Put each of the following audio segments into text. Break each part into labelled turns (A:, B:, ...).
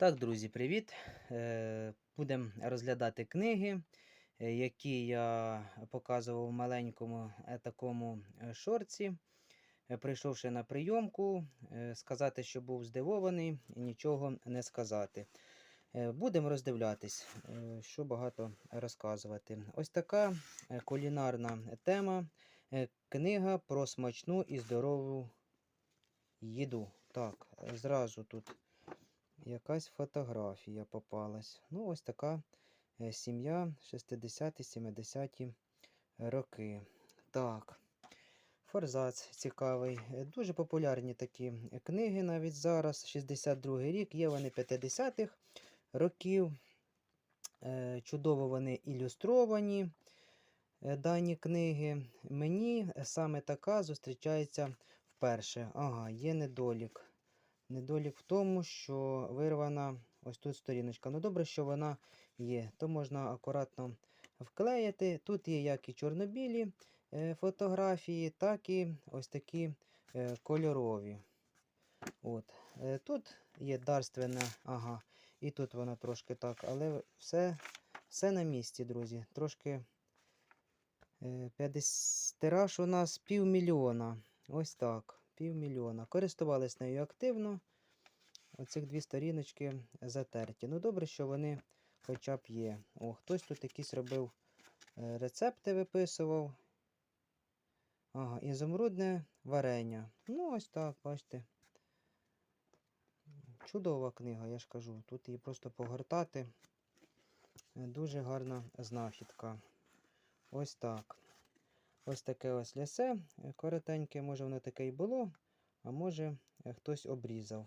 A: Так, друзі, привіт! Е, Будемо розглядати книги, е, які я показував в маленькому е, такому шорці. Прийшовши на прийомку, сказати, що був здивований, нічого не сказати. Будемо роздивлятись, що багато розказувати. Ось така кулінарна тема. Книга про смачну і здорову їду. Так, зразу тут якась фотографія попалась. Ну, ось така е, сім'я 60-70 роки. Так. Форзац цікавий. Е, Дуже популярні такі книги навіть зараз. 62-й рік, є вони 50-х років. Е, Чудово вони ілюстровані. Дані книги. Мені саме така зустрічається вперше. Ага, є недолік. Недолік в тому, що вирвана ось тут сторіночка. Ну добре, що вона є. То можна акуратно вклеїти. Тут є як і чорнобілі е, фотографії, так і ось такі е, кольорові. От. Е, тут є дарственна, ага, і тут вона трошки так, але все, все на місці, друзі. Трошки е, 50, тираж у нас півмільйона. Ось так. Півмільйона. Користувались нею активно. Оцих дві сторіночки затерті. Ну, добре, що вони хоча б є. О, хтось тут якісь робив е, рецепти, виписував. Ага, ізумрудне варення. Ну, ось так, бачите. Чудова книга, я ж кажу. Тут її просто погортати. Е, Дуже гарна знахідка. Ось так. Ось таке ось лясе. Коротеньке, може воно таке і було, а може е, хтось обрізав.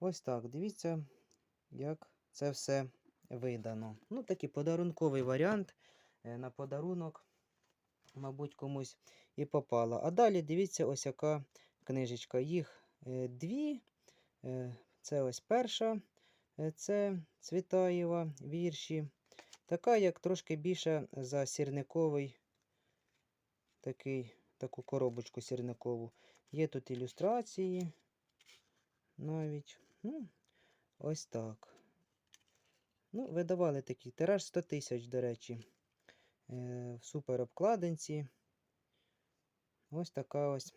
A: Ось так. Дивіться, як це все видано. Ну, такий подарунковий варіант е, на подарунок, мабуть, комусь і попало. А далі дивіться, ось яка книжечка. Їх е, дві. Е, Це ось перша. Це Цвітаєва вірші. Така, як трошки більше за сірниковий такий, таку коробочку сірникову. Є тут ілюстрації навіть. Ну, ось так. Ну, видавали такий тираж 100 тисяч, до речі, е, в супер обкладинці. Ось така ось.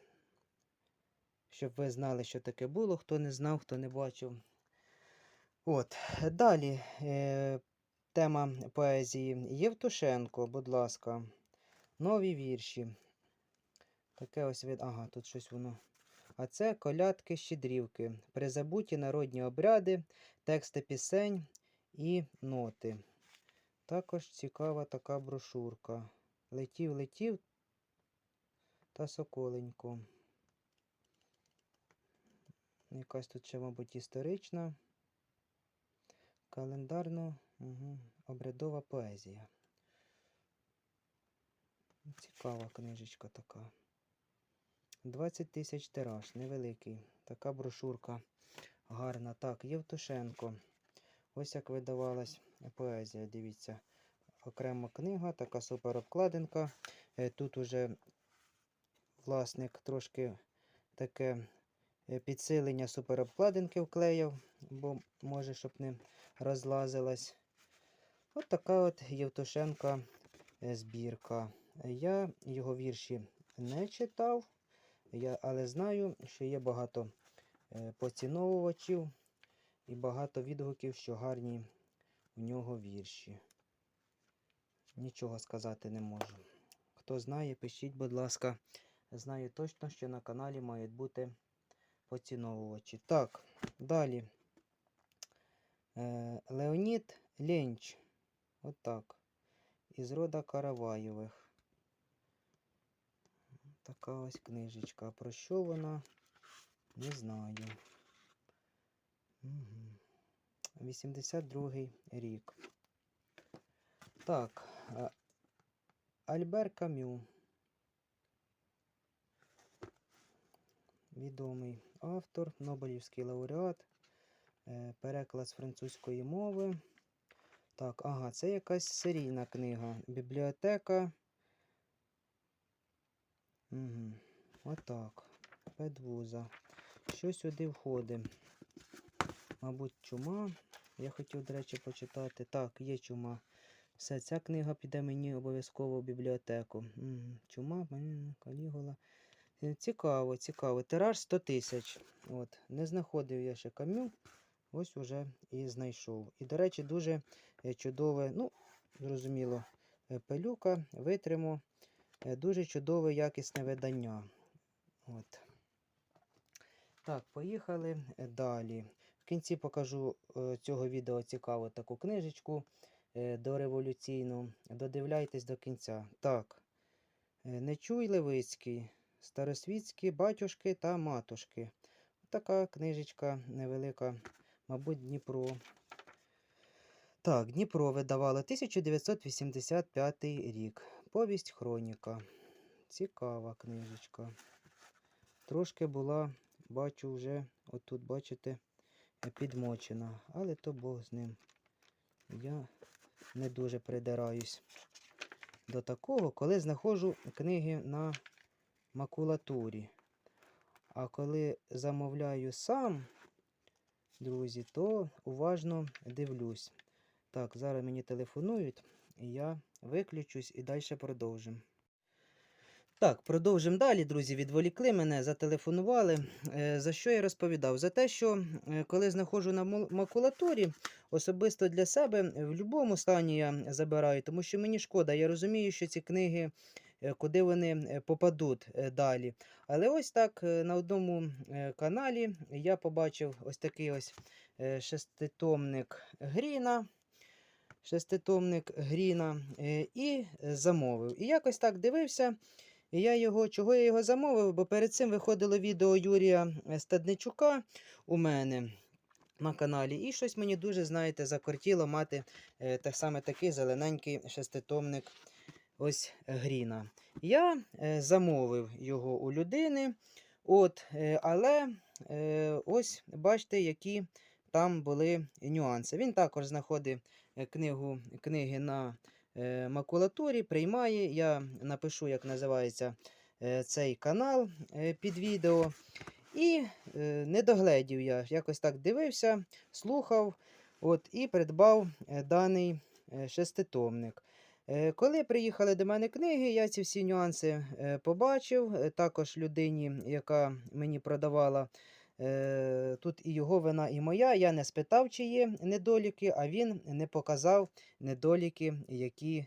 A: Щоб ви знали, що таке було, хто не знав, хто не бачив. От. Далі е, тема поезії. Євтушенко, будь ласка. Нові вірші. Таке ось від. Ага, тут щось воно. А це колядки щедрівки, призабуті народні обряди, тексти пісень і ноти. Також цікава така брошурка. Летів, летів та соколенько. Якась тут ще, мабуть, історична. Календарно угу. обрядова поезія. Цікава книжечка така. 20 тисяч тираж, невеликий. Така брошурка гарна. Так, Євтушенко. Ось як видавалась поезія. Дивіться. Окрема книга, така супер обкладинка. Е, Тут уже власник трошки таке е, підсилення суперобкладинки вклеїв, бо може, щоб не розлазилась. От така от Євтушенка е, збірка. Я його вірші не читав, я, але знаю, що є багато е, поціновувачів і багато відгуків, що гарні у нього вірші. Нічого сказати не можу. Хто знає, пишіть, будь ласка. Знаю точно, що на каналі мають бути поціновувачі. Так, далі. Е, Леонід Ленч. Отак. Із рода Караваєвих. Така ось книжечка. А Про що вона? Не знаю. Угу. 82-й рік. Так. а, Альбер Камю. Відомий автор, Нобелівський лауреат, е, переклад з французької мови. Так, ага, це якась серійна книга. Бібліотека. Угу. Отак. Педвуза. Що сюди входить? мабуть, чума. Я хотів, до речі, почитати. Так, є чума. Все, ця книга піде мені обов'язково в бібліотеку. Чума, Калігула. Е, Цікаво, цікаво. Тираж 100 тисяч. От. Не знаходив я ще камю. Ось уже і знайшов. І, до речі, дуже е, чудове, ну, зрозуміло, е, пилюка, витриму. Е, Дуже чудове якісне видання. От. Так, поїхали е, далі. В кінці покажу е, цього відео цікаву таку книжечку дореволюційну. Додивляйтесь до кінця. Так. Нечуй Левицький, Старосвітські батюшки та матушки. Така книжечка невелика, мабуть, Дніпро. Так, Дніпро видавало 1985 рік. Повість Хроніка. Цікава книжечка. Трошки була, бачу, вже, отут, бачите, підмочена. Але то Бог з ним. Я не дуже придираюсь до такого, коли знаходжу книги на макулатурі. А коли замовляю сам, друзі, то уважно дивлюсь. Так, зараз мені телефонують, я виключусь і далі продовжимо. Так, продовжимо далі, друзі. Відволікли мене, зателефонували. Е, За що я розповідав? За те, що е, коли знаходжу на макулатурі, особисто для себе в будь-якому стані я забираю, тому що мені шкода. Я розумію, що ці книги, е, куди вони е, попадуть е, далі. Але ось так е, на одному е, каналі я побачив ось такий ось е, шеститомник Гріна. Шеститомник Гріна е, і е, замовив. І якось так дивився. Я його, чого я його замовив? Бо перед цим виходило відео Юрія е, Стадничука у мене на каналі. І щось мені дуже, знаєте, закортіло мати так саме такий зелененький шеститомник ось Гріна. Я замовив його у людини. От, але ось бачите, які там були нюанси. Він також знаходить е, книгу, книги на е, макулатурі, приймає. Я напишу, як називається е, цей канал е, під відео. І е, не догледів я, якось так дивився, слухав от, і придбав е, даний е, шеститомник. Е, Коли приїхали до мене книги, я ці всі нюанси е, побачив. Е, Також людині, яка мені продавала, е, тут і його вина, і моя. Я не спитав, чи є недоліки, а він не показав недоліки, які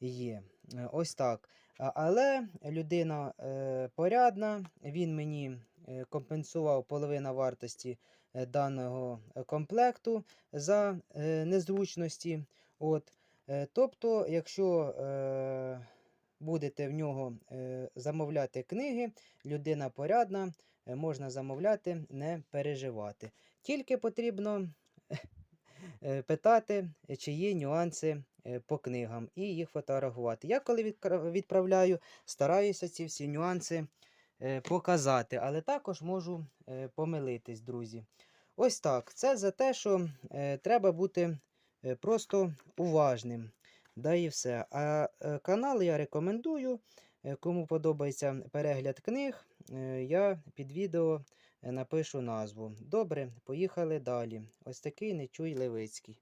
A: є. Е, Ось так. Але людина е, порядна, він мені е, компенсував половину вартості е, даного е, комплекту за е, незручності. От. Е, Тобто, якщо е, будете в нього е, замовляти книги, людина порядна, е, можна замовляти, не переживати. Тільки потрібно е, питати, е, чи є нюанси е, по книгам і їх фотографувати. Я коли відправляю, стараюся ці всі нюанси е, показати, але також можу е, помилитись, друзі. Ось так. Це за те, що е, треба бути е, просто уважним. Да і все. А е, канал я рекомендую. Е, Кому подобається перегляд книг, е, я під відео е, напишу назву. Добре, поїхали далі. Ось такий Нечуй Левицький.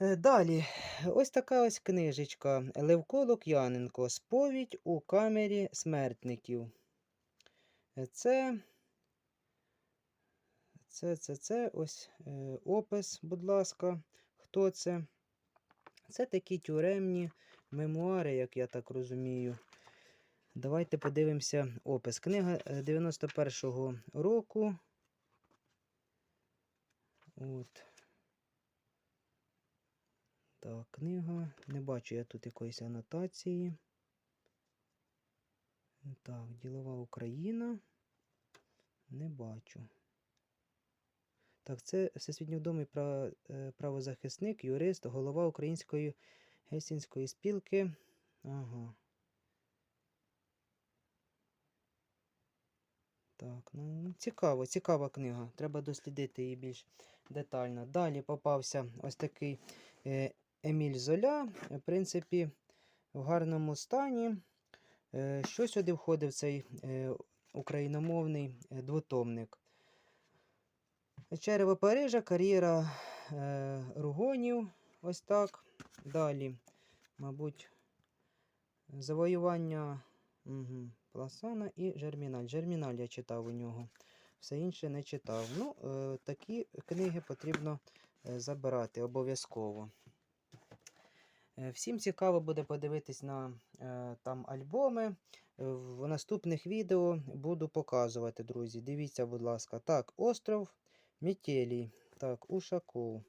A: Е, Далі, ось така ось книжечка Левко Лук'яненко. Сповідь у камері смертників. Е, Це, це, це, це ось е, опис, будь ласка, хто це. Це такі тюремні мемуари, як я так розумію. Давайте подивимося опис. Книга е, 91-го року. От. Так, книга. Не бачу я тут якоїсь анотації. Так, ділова Україна. Не бачу. Так, це всесвітньо відомий пра- е, правозахисник, юрист, голова Української Гельсінської спілки. Ага. Так, ну цікаво, цікава книга. Треба дослідити її більш детально. Далі попався ось такий е, Еміль Золя. В принципі, в гарному стані. Е, що сюди входив цей е, україномовний двотомник? Черево Парижа, кар'єра Ругонів. Ось так. Далі, мабуть, завоювання угу, Пласана і Жерміналь. Жерміналь я читав у нього. Все інше не читав. Ну, е, такі книги потрібно е, забирати обов'язково. Е, Всім цікаво буде подивитись на там альбоми. В наступних відео буду показувати, друзі. Дивіться, будь ласка. Так, остров Метелій. Так, Ушаков.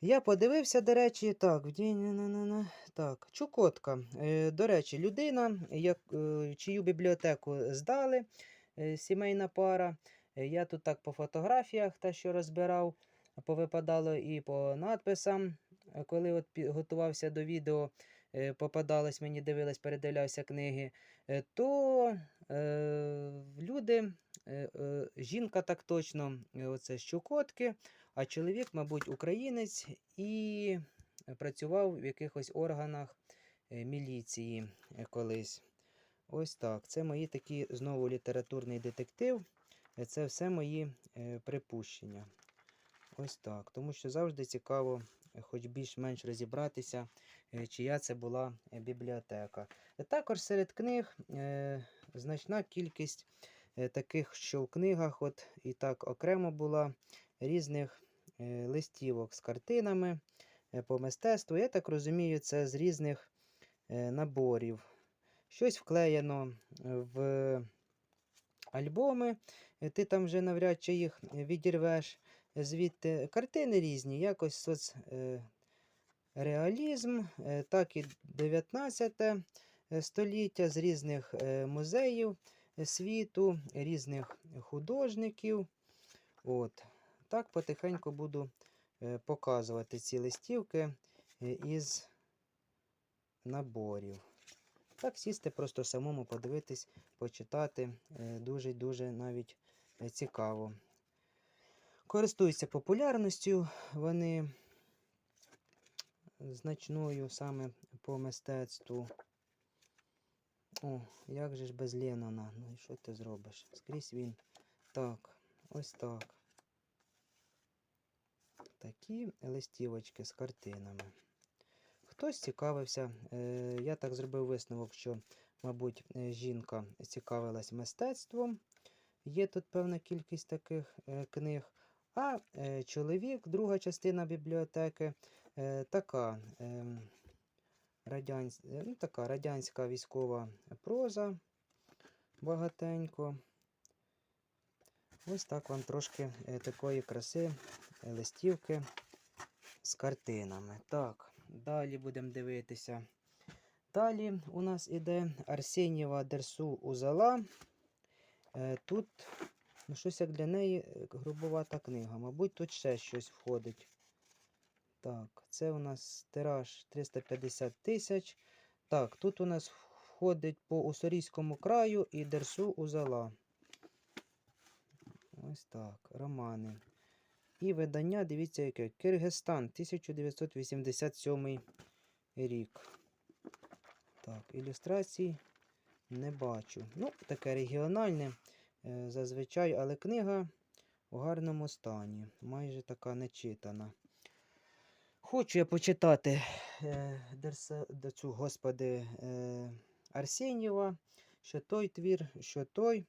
A: Я подивився, до речі, так, так, Чукотка. Е, до речі, людина, як, е, чию бібліотеку здали, е, сімейна пара. Я тут так по фотографіях, та що розбирав, повипадало і по надписам. Коли от готувався до відео, попадалось мені, дивилась, передивлявся книги, то е, люди, жінка так точно, е, оце з Чукотки, а чоловік, мабуть, українець і працював в якихось органах е, міліції е, колись. Ось так. Це мої такі знову літературний детектив. Е, Це все мої е, припущення. Ось так. Тому що завжди цікаво, е, хоч більш-менш розібратися, е, чия це була е, бібліотека. Е, Також серед книг е, значна кількість е, таких, що в книгах, от і так окремо була різних е, листівок з картинами е, по мистецтву. Я так розумію, це з різних е, наборів. Щось вклеєно е, в альбоми, е, ти там вже навряд чи їх е, відірвеш звідти. Картини різні, якось соцреалізм, реалізм, е, так і 19 е, століття з різних е, музеїв е, світу, різних художників. От. Так потихеньку буду е, показувати ці листівки е, із наборів. Так, сісти, просто самому подивитись, почитати. е, Дуже-дуже навіть цікаво. Користуються популярністю вони значною саме по мистецтву. О, як же ж без Леннона? Ну і що ти зробиш? Скрізь він. Так, ось так. Такі листівочки з картинами. Хтось цікавився, е, я так зробив висновок, що, мабуть, е, жінка цікавилась мистецтвом. Є тут певна кількість таких е, книг. А чоловік, друга частина бібліотеки, така, е, радянсь... ну, така радянська військова проза багатенько. Ось так вам трошки е, такої краси е, листівки з картинами. Так, далі будемо дивитися. Далі у нас іде Арсенєва Дерсу Узала. Е, Тут ну, щось як для неї грубовата книга. Мабуть, тут ще щось входить. Так, це у нас тираж 350 тисяч. Так, тут у нас входить по Уссурійському краю і Дерсу Узала. Ось так, романи. І видання, дивіться, яке Киргизстан, 1987 рік. Так, ілюстрацій не бачу. Ну, таке регіональне е, зазвичай, але книга у гарному стані. Майже така нечитана. Хочу я почитати е, Дерса, де цю, господи, е, Арсенєва, що той твір, що той.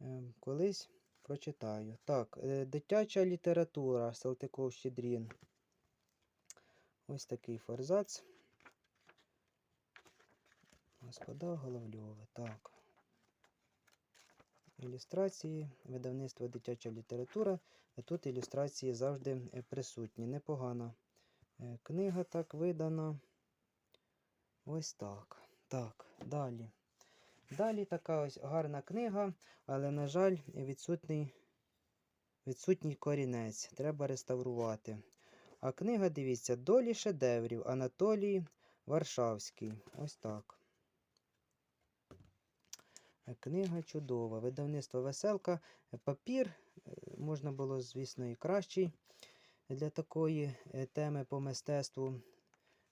A: Е, колись прочитаю. Так, е, дитяча література Салтиков Щедрін. Ось такий форзац. Господа Головльове. Так. Ілюстрації, видавництво дитяча література. Тут ілюстрації завжди е, присутні. Непогана е, книга так видана. Ось так. Так, далі. Далі така ось гарна книга, але, на жаль, відсутній, відсутній корінець. Треба реставрувати. А книга, дивіться, долі шедеврів Анатолій Варшавський. Ось так. Е, Книга чудова. Видавництво веселка. Е, Папір е, можна було, звісно, і кращий для такої е, теми по мистецтву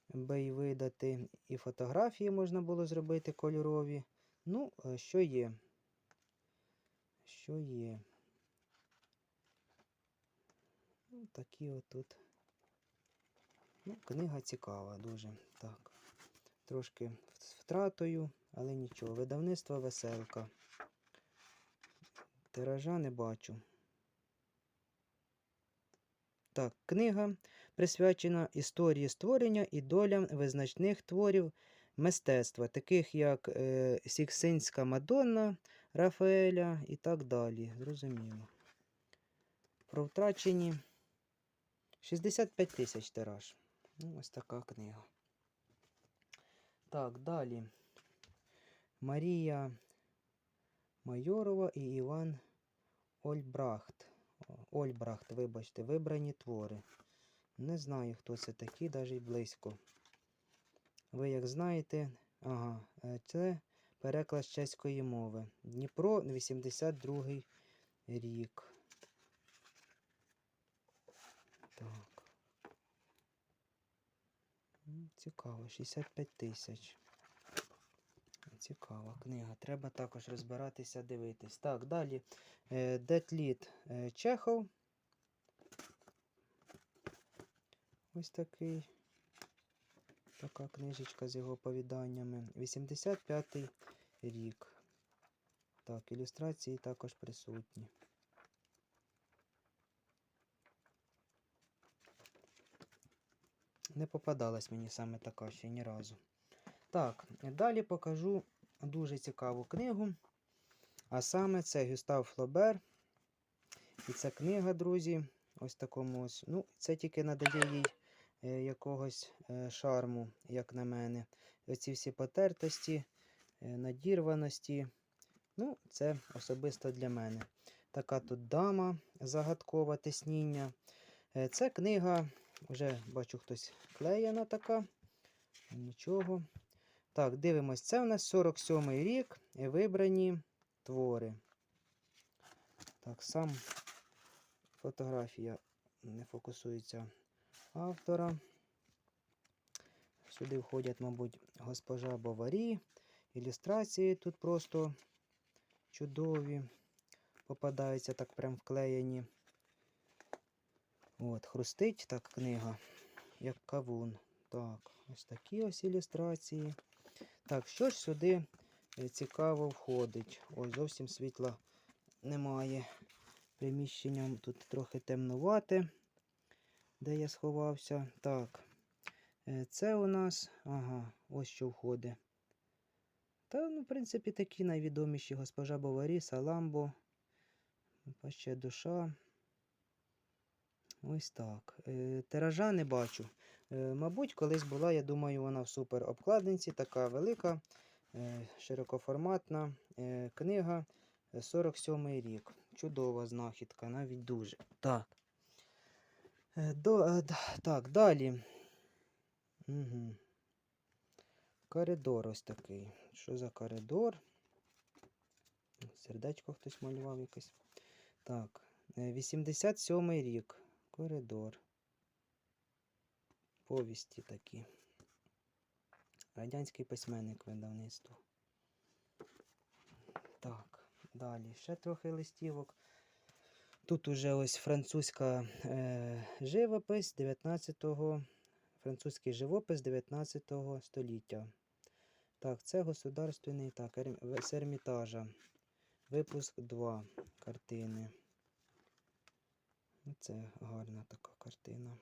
A: би й видати. І фотографії можна було зробити кольорові. Ну, е, що є? Що є? Ну, такі отут. Ну, книга цікава дуже. Так. Трошки з втратою, але нічого. Видавництво веселка. Тиража не бачу. Так, книга присвячена історії створення і долям визначних творів мистецтва, таких як е, Сіксинська Мадонна Рафаеля і так далі. Зрозуміло. Про втрачені 65 тисяч тираж. Ну, ось така книга. Так, далі. Марія Майорова і Іван Ольбрахт. Ольбрахт, вибачте, вибрані твори. Не знаю, хто це такі, навіть близько. Ви як знаєте, ага, е, це переклад чеської мови. Дніпро, 82 рік. Так. Цікаво, 65 тисяч. Цікава книга. Треба також розбиратися, дивитись. Так, далі. Е, Детліт е, Чехов. Ось такий. Така книжечка з його оповіданнями. 85-й рік. Так, ілюстрації також присутні. Не попадалась мені саме така ще ні разу. Так, далі покажу дуже цікаву книгу. А саме це Гюстав Флобер. І ця книга, друзі, ось такому ось. Ну, це тільки надає їй е, якогось е, шарму, як на мене. Оці всі потертості, е, надірваності. Ну, це особисто для мене. Така тут дама, загадкова тисніння. Е, це книга, вже бачу, хтось клеєна така. Нічого. Так, дивимось, це у нас 47-й рік і вибрані твори. Так, сам фотографія не фокусується автора. Сюди входять, мабуть, госпожа Боварі. Ілюстрації тут просто чудові. Попадаються так прям вклеєні. От, хрустить так книга, як кавун. Так, ось такі ось ілюстрації. Так, що ж сюди е, цікаво входить? Ось зовсім світла немає. Приміщенням тут трохи темнувате, де я сховався. Так, е, це у нас, ага, ось що входить. Та, ну, в принципі, такі найвідоміші госпожа Боварі, Саламбо, Паще душа. Ось так. Е, Тиража не бачу. Е, Мабуть, колись була, я думаю, вона в супер обкладинці, така велика, е, широкоформатна книга. 47-й рік. Чудова знахідка, навіть дуже. Так. До, так, далі. Угу. Коридор ось такий. Що за коридор? Сердечко хтось малював якесь. Так. е, 87 рік. Коридор. Повісті такі. Радянський письменник видавництво. Так, далі. Ще трохи листівок. Тут уже ось французька е, живопис 19-го. Французький живопис 19 століття. Так, це государственний так, з. Випуск 2 картини. Це гарна така картина.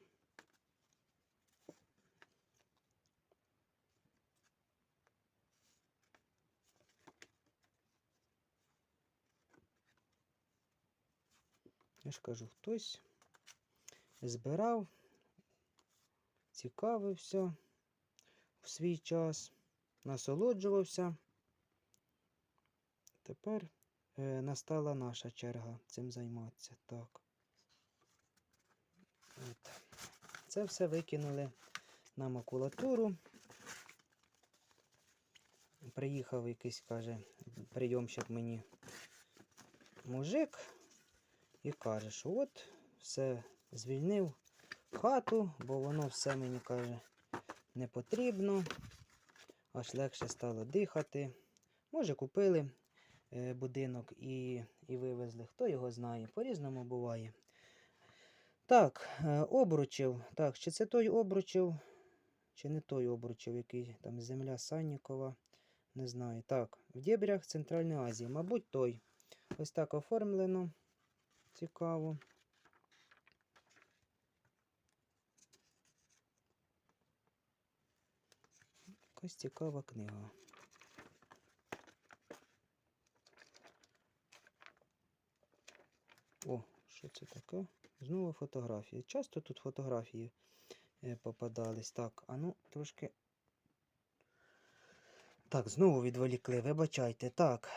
A: Я ж кажу, хтось збирав, цікавився в свій час, насолоджувався. Тепер е, настала наша черга цим займатися. Так. От. Це все викинули на макулатуру. Приїхав якийсь, каже, прийомщик мені мужик і каже, що от все звільнив хату, бо воно все мені каже не потрібно. Аж легше стало дихати. Може, купили е, будинок і, і вивезли. Хто його знає, по-різному буває. Так, е, обручів. Так, чи це той обручів, чи не той обручів, який там земля Саннікова. Не знаю. Так, в дебрях Центральної Азії. Мабуть, той. Ось так оформлено. Цікаво. Якась цікава книга. О, що це таке? Знову фотографії. Часто тут фотографії е, попадались. Так, а ну трошки. Так, знову відволікли, вибачайте. Так.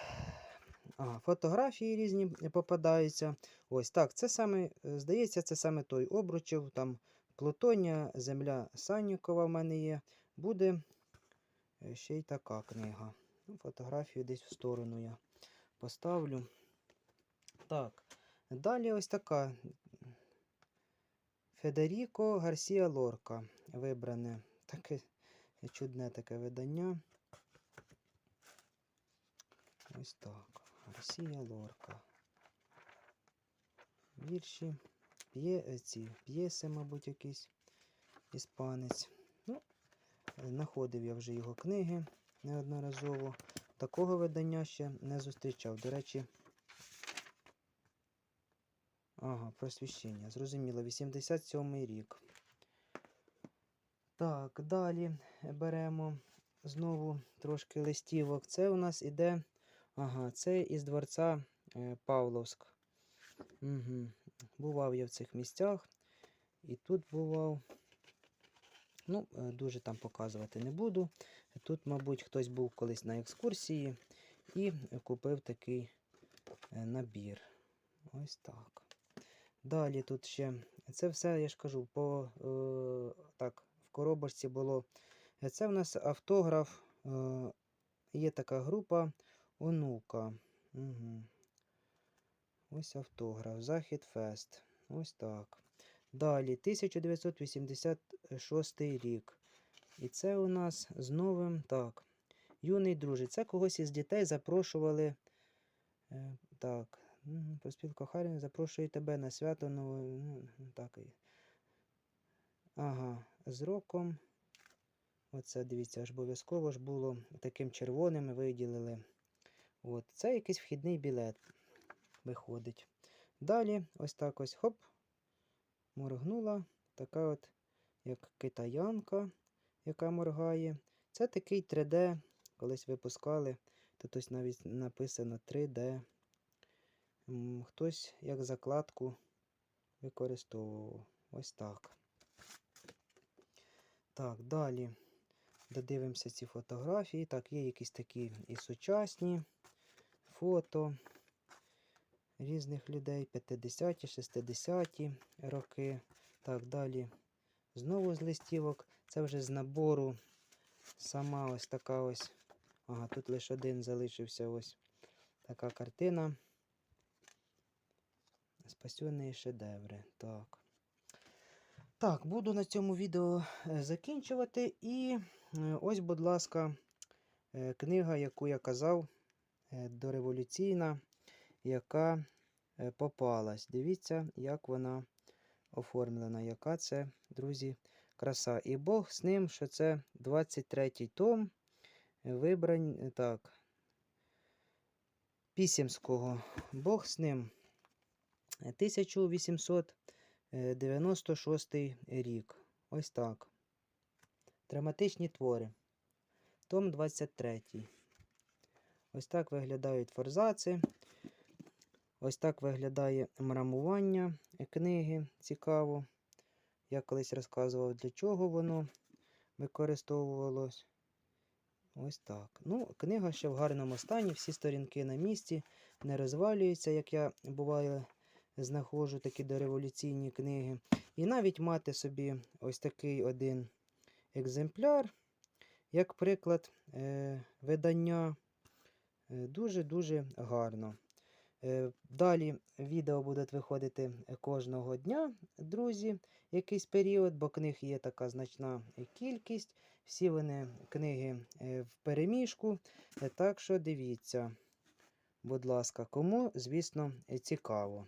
A: Ага, фотографії різні попадаються. Ось так. Це саме, е, здається, це саме той обручів. Там Плутонія, Земля Саннікова в мене є. Буде е, ще й така книга. Ну, Фотографію десь в сторону я поставлю. Так. Далі ось така Федеріко Гарсія Лорка. Вибране таке чудне таке видання. Ось так. Гарсія Лорка. Вірші. П'є, е, ці п'єси, мабуть, якийсь іспанець. Ну, знаходив я вже його книги неодноразово. Такого видання ще не зустрічав. До речі, Ага, просвіщення. Зрозуміло, 87 рік. Так, далі беремо знову трошки листівок. Це у нас іде. Ага, це із дворця е, Павловськ. Угу. Бував я в цих місцях. І тут бував. Ну, е, дуже там показувати не буду. Тут, мабуть, хтось був колись на екскурсії і купив такий е, набір. Ось так. Далі тут ще. Це все, я ж кажу, по е, так, в коробочці було. Це в нас автограф. Е, є така група онука. Угу. Ось автограф. Захід Фест. Ось так. Далі 1986 рік. І це у нас з новим. Так. Юний друже. Це когось із дітей запрошували. Е, так. Мгм, Поспілка Харін запрошує тебе на свято нове. ну, Так. і. Ага, з роком. Оце, дивіться, аж обов'язково ж було таким червоним виділили. От, Це якийсь вхідний білет виходить. Далі, ось так ось хоп. Моргнула. Така от, як китаянка, яка моргає. Це такий 3D, колись випускали. Тут ось навіть написано 3D. Хтось як закладку використовував. Ось так. Так, далі додивимося ці фотографії. Так, є якісь такі і сучасні фото різних людей, 50-ті, 60-ті роки. Так, далі. Знову з листівок. Це вже з набору. Сама ось така ось. Ага, тут лише один залишився ось така картина. Спасенні шедеври. Так. Так, буду на цьому відео е, закінчувати. І е, ось, будь ласка, е, книга, яку я казав, дореволюційна, яка попалась. Дивіться, як вона оформлена. Яка це, друзі, краса. І Бог з ним, що це 23-й том. Вибрань. Так. Пісімського. Бог з ним. 1896 рік. Ось так. Драматичні твори. Том 23. Ось так виглядають форзаци. Ось так виглядає мрамування книги. Цікаво. Я колись розказував, для чого воно використовувалось. Ось так. Ну, книга ще в гарному стані, всі сторінки на місці, не розвалюються, як я буває знаходжу такі дореволюційні книги. І навіть мати собі ось такий один екземпляр, як приклад е, видання. е, Дуже-дуже гарно. Е, Далі відео будуть виходити кожного дня, друзі, якийсь період, бо книг є така значна кількість. Всі вони книги в переміжку. Так що дивіться, будь ласка, кому, звісно, цікаво.